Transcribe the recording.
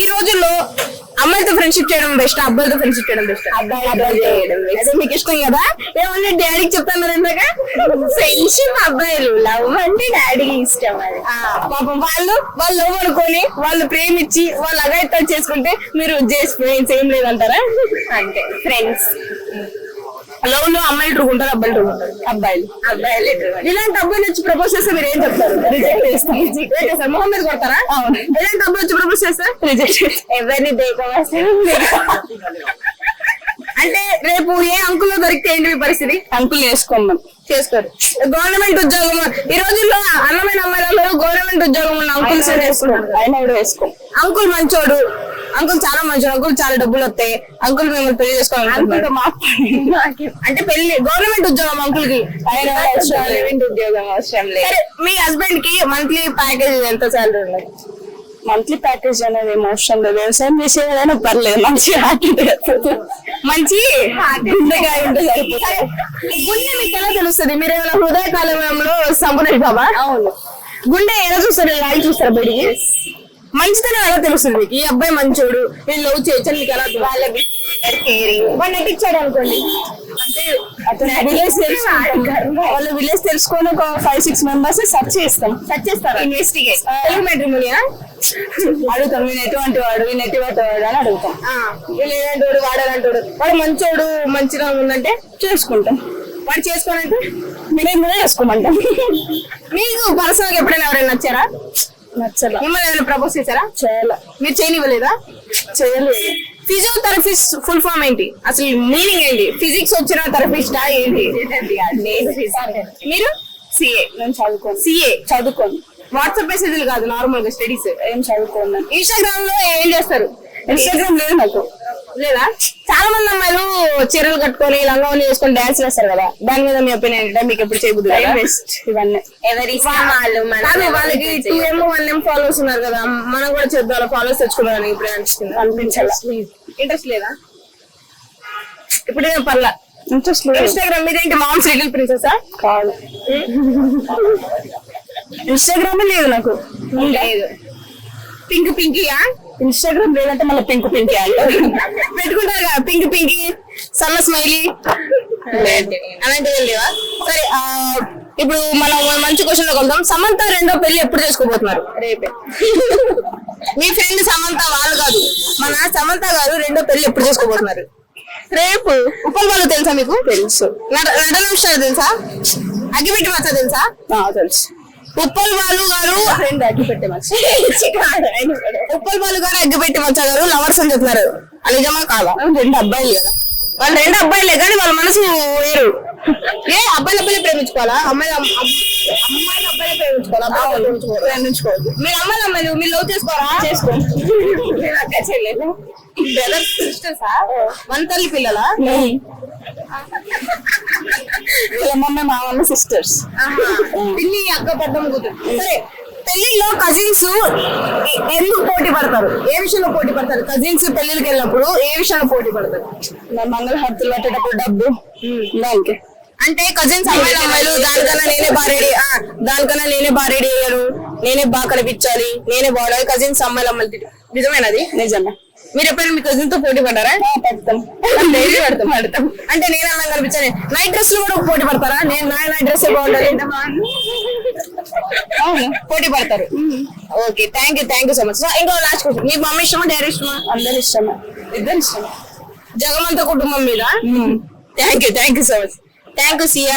ఈ రోజుల్లో అమ్మాయితో ఫ్రెండ్షిప్ చేయడం బెస్ట్ అబ్బాయితో ఫ్రెండ్షిప్ చేయడం బెస్ట్ అబ్బాయి. అదే మీకు ఇష్టం కదా? ఏమన్నా డాడీకి చెప్తాన్నారు ఇందాక. ఫ్రెండ్షిప్ అబ్బాయిలు లవ్ అంటే డాడీకి ఇష్టం అది. పాపం వాళ్ళు వాళ్ళు లవ్ అనుకొని వాళ్ళు ప్రేమించి వాళ్ళు అగాయితో చేసుకుంటే మీరు చేసి ఫ్రెండ్స్ ఏం లేదంటారా? అంతే ఫ్రెండ్స్ లవ్లో అమ్మాయిలు ట్రూకుంటారు అబ్బాయిలు ట్రూకుంటారు అబ్బాయిలు. అబ్బాయిలు ఇలాంటి అబ్బాయిలు వచ్చి ప్రపోజ్ చేస్తే మీరు ఏం చెప్తారు? రిజెక్ట్ చేస్తారు. మొహం మీద కొడతారా? అవును. ఇలాంటి అబ్బాయి వచ్చి ప్రపోజ్ చేస్తే? రిజెక్ట్ ఎవరిని అంటే రేపు ఏ అంకుల్లో దొరికితే ఏంటి మీ పరిస్థితి? అంకుల్ వేసుకోమని చేసుకోరు. గవర్నమెంట్ ఉద్యోగం ఈ రోజుల్లో అన్నమైన అమ్మాయిలందరూ గవర్నమెంట్ ఉద్యోగం ఉన్న అంకుల్స్ వేసుకున్నారు ఆయన కూడా వేసుకోం. అంకుల్ మంచోడు. అంకుల్ చాలా మంచోడు. అంకుల్ చాలా డబ్బులు వస్తాయి. అంకుల్ మిమ్మల్ని పెళ్ళి మాట్లాడి అంటే పెళ్ళి గవర్నమెంట్ ఉద్యోగం అంకుల్కి ఉద్యోగం అవసరం లేదు. మీ హస్బెండ్కి మంత్లీ ప్యాకేజ్ ఎంత సాలరీ ఉన్నది మంత్లీ ప్యాకేజ్ అనేది ఏం అవసరం లేదు. వ్యవసాయం చేసేదైనా పర్లేదు. మంచి మంచి గుండెగా ఉంటే సరిపోతుంది. గుండె మీకు ఎలా తెలుస్తుంది? మీరు ఏమైనా హృదయ కాలంలో సంపూర్ణ బాబా? అవును. గుండె ఎలా చూస్తారు? రాయి చూస్తారా బయటికి? మంచితనం ఎలా తెలుస్తుంది మీకు? ఈ అబ్బాయి మంచోడు నేను లవ్ చేయొచ్చు మీకు ఎలా వాళ్ళ వాడు నటించాడు అనుకోండి. అంటే అతను విలేజ్ తెలుసుకుంటాం వాళ్ళ విలేజ్ తెలుసుకొని ఒక ఫైవ్ సిక్స్ మెంబర్స్ సెర్చ్ చేస్తాం. సెర్చ్ చేస్తారా? ఇన్వెస్టిగేట్ తెలుగు మ్యాట్రిమోనియా అడుగుతాం వీళ్ళు ఎటువంటి వాడు వీళ్ళు ఎటువంటి వాడు అని అడుగుతాం. వీళ్ళు ఏదంటోడు వాడు అలాంటోడు వాడు మంచోడు మంచిగా ఉందంటే చేసుకుంటాం. వాడు చేసుకోనంటే మేము కూడా చేసుకోమంటాం. మీకు పర్సనల్గా ఎప్పుడైనా ఎవరైనా నచ్చారా? నచ్చలా. మిమ్మల్ని ఏమైనా ప్రపోజ్ చేశారా? చేయాల. మీరు చేయనివ్వలేదా? చేయలేదు. ఫిజియోథెరపిస్ట్ ఫుల్ ఫామ్ ఏంటి? అసలు మీనింగ్ ఏంటి? ఫిజిక్స్ వచ్చిన థెరపిస్టా ఏంటి? నేను మీరు? సిఏ నేను చదువుకోను. సిఏ చదువుకోను. వాట్సాప్ మెసేజ్లు కాదు నార్మల్గా స్టడీస్ ఏం చదువుకోను ఇన్స్టాగ్రామ్లో ఏం చేస్తారు? ఇన్స్టాగ్రామ్ లేదు నాకు. లేదా? చాలా మంది అమ్మాయిలు చీరలు కట్టుకొని లంగావని వేసుకొని డాన్స్ వేస్తారు కదా. దాని మీద మీ ఒపీనియన్ ఏంటంటే మీకు ఎప్పుడు చేయబుద్ది టైం కదా? వేస్ట్ ఇవన్నీ. ఎవరి వాళ్ళు వాళ్ళకి two M one M followers ఉన్నారు కదా. మనం కూడా చేద్దాం ఫాలోవర్స్ తెచ్చుకున్నారని ఇప్పుడు అనిపిస్తుంది. అనిపించాల? ఇంట్రెస్ట్ లేదా. ఇప్పుడు ఏం పర్లా. ఇంట్రెస్ట్ లేదు. ఇన్స్టాగ్రామ్ మీద ఏంటి మామ్స్ లిటిల్ ప్రిన్సెస్ కాదు. ఇన్స్టాగ్రామ్ లేదు నాకు. లేదు. పింక్ పింకీయా ఇన్స్టాగ్రామ్ లేదంటే మళ్ళీ పింక్ పింక్ పెట్టుకుంటారు కదా పింక్ పింకీ సన్న స్మైలీ అలాంటివి లేవా? సరే ఇప్పుడు మనం మంచి క్వశ్చన్లో వెళ్దాం సమంత రెండో పెళ్ళి ఎప్పుడు చేసుకోబోతున్నారు? రేపే. మీ ఫ్రెండ్ సమంత వాళ్ళు కాదు. మన సమంత గారు రెండో పెళ్ళి ఎప్పుడు చేసుకోబోతున్నారు? రేపు. ఉప్పల్ వాళ్ళు తెలుసా మీకు? తెలుసు. నట- నటన విషయాలు తెలుసా? అగ్గిపెట్టి మచ్చ తెలుసా? తెలుసు. ఉప్పల్ బాలు గారు ఉప్పల్ బాలు గారు అగ్గిపెట్టి మచ్చ గారు లవర్స్ అని చెప్తున్నారు నిజమా కాదా? రెండు అబ్బాయిలు కదా. వాళ్ళు రెండు అబ్బాయిలే కానీ వాళ్ళ మనసు వేరు. ఏ అబ్బాయిల అబ్బాయిలు ప్రేమించుకోవాలా? అమ్మాయిలు అమ్- అమ్- అమ్మాయిలు అబ్బాయిలు ప్రేమించుకోవాలా? ప్రేమించుకోవద్దు. మీరు అమ్మాయిలు అమ్మాయిలు మీరు లవ్ చేసుకోరా? చేసుకో. నేను అక్క చెల్లెలు. బ్రదర్ సిస్టర్సా వన్ తల్లి పిల్లలా? వీళ్ళ మమ్మీ మా సిస్టర్స్ పిల్లి అక్క పెద్దమ్మ కూతురు. సరే పెళ్ళిలో కజిన్స్ ఎందుకు పోటీ పడతారు? ఏ విషయంలో పోటీ పడతారు? కజిన్స్ పెళ్ళికి వెళ్ళినప్పుడు ఏ విషయంలో పోటీ పడతారు? మంగళహారతులు పట్టేటప్పుడు డబ్బు దానికి. అంటే కజిన్స్ అమ్మాయిలు అమ్మాయిలు దానికన్నా నేనే బాగా రెడీ దానికన్నా నేనే బాగా రెడీ అయ్యాను. నేనే బాగా కనిపించాలి. నేనే బాగుండాలి. కజిన్స్ అమ్మాయిలు అమ్మాయిలు. నిజమేనది నిజమే. మీరు ఎప్పుడైనా మీ కజిన్తో పోటీ పడ్డారా? డైలీ పడతాం. పడతాం. అంటే నేను అందంగా కనిపించాలి నైట్ డ్రెస్లో కూడా పోటీ పడతారా? నేను నా నైట్ డ్రెస్ బాగుండాలి అవును. పోటీ పడతారు. Okay. Thank you thank you so much ఇంకో లాస్ట్ క్వశ్చన్ మీ మమ్మీ ఇష్టమా డాడీ ఇష్టమా? అందరు ఇష్టమే. ఇద్దరు ఇష్టమే? జగమంత కుటుంబం మీద? Thank you thank you so much thank you sir